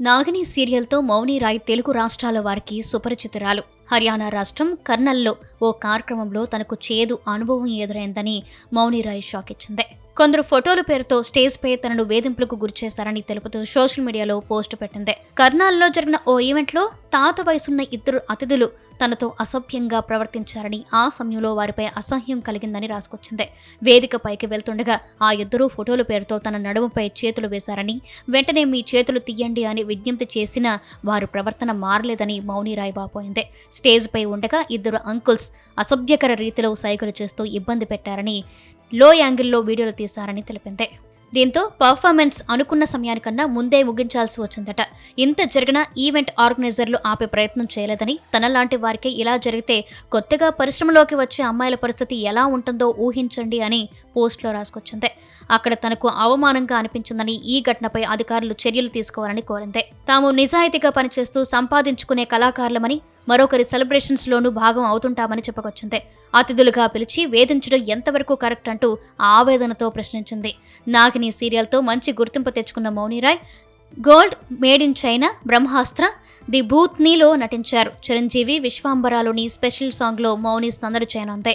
నాగిని సీరియల్తో మౌని రాయ్ తెలుగు రాష్ట్రాల వారికి సుపరిచితురాలు. హర్యానా రాష్ట్రం కర్నల్లో ఓ కార్యక్రమంలో తనకు చేదు అనుభవం ఎదురైందని మౌని రాయ్ షాక్ ఇచ్చింది. కొందరు ఫోటోల పేరుతో స్టేజ్ పై తనను వేధింపులకు గురిచేశారని తెలుపుతూ సోషల్ మీడియాలో పోస్ట్ పెట్టింది. కర్నాల్లో జరిగిన ఓ ఈవెంట్లో తాత వయసున్న ఇద్దరు అతిథులు తనతో అసభ్యంగా ప్రవర్తించారని ఆ సమయంలో వారిపై అసహ్యం కలిగిందని రాసుకొచ్చింది. వేదిక పైకి వెళ్తుండగా ఆ ఇద్దరు ఫోటోల పేరుతో తన నడుముపై చేతులు వేశారని వెంటనే మీ చేతులు తీయండి అని విజ్ఞప్తి చేసినా వారు ప్రవర్తన మారలేదని మౌని రాయబాపోయింది స్టేజ్ పై ఉండగా ఇద్దరు అంకుల్స్ అసభ్యకర రీతిలో సైకిల్ చేస్తూ ఇబ్బంది పెట్టారని లో యాంగిల్లో వీడియోలు తీశారని తెలిపింది. దీంతో పర్ఫార్మెన్స్ అనుకున్న సమయానికన్నా ముందే ముగించాల్సి వచ్చిందట. ఇంత జరిగినా ఈవెంట్ ఆర్గనైజర్లు ఆపే ప్రయత్నం చేయలేదని తనలాంటి వారికి ఇలా జరిగితే కొత్తగా పరిశ్రమలోకి వచ్చే అమ్మాయిల పరిస్థితి ఎలా ఉంటుందో ఊహించండి అని పోస్ట్లో రాసుకొచ్చింది. అక్కడ తనకు అవమానంగా అనిపించిందని ఈ ఘటనపై అధికారులు చర్యలు తీసుకోవాలని కోరింది. తాము నిజాయితీగా పనిచేస్తూ సంపాదించుకునే కళాకారులమని మరొకరి సెలబ్రేషన్స్ లోనూ భాగం అవుతుంటామని చెప్పుకొచ్చింది. అతిథులుగా పిలిచి వేధించడం ఎంతవరకు కరెక్ట్ అంటూ ఆవేదనతో ప్రశ్నించింది. నాగిని సీరియల్తో మంచి గుర్తింపు తెచ్చుకున్న Mouni Roy gold made in China Brahmastra the భూత్నీలో నటించారు. చిరంజీవి విశ్వాంబరాలోని స్పెషల్ సాంగ్లో మౌని సందడి చేయనుంది.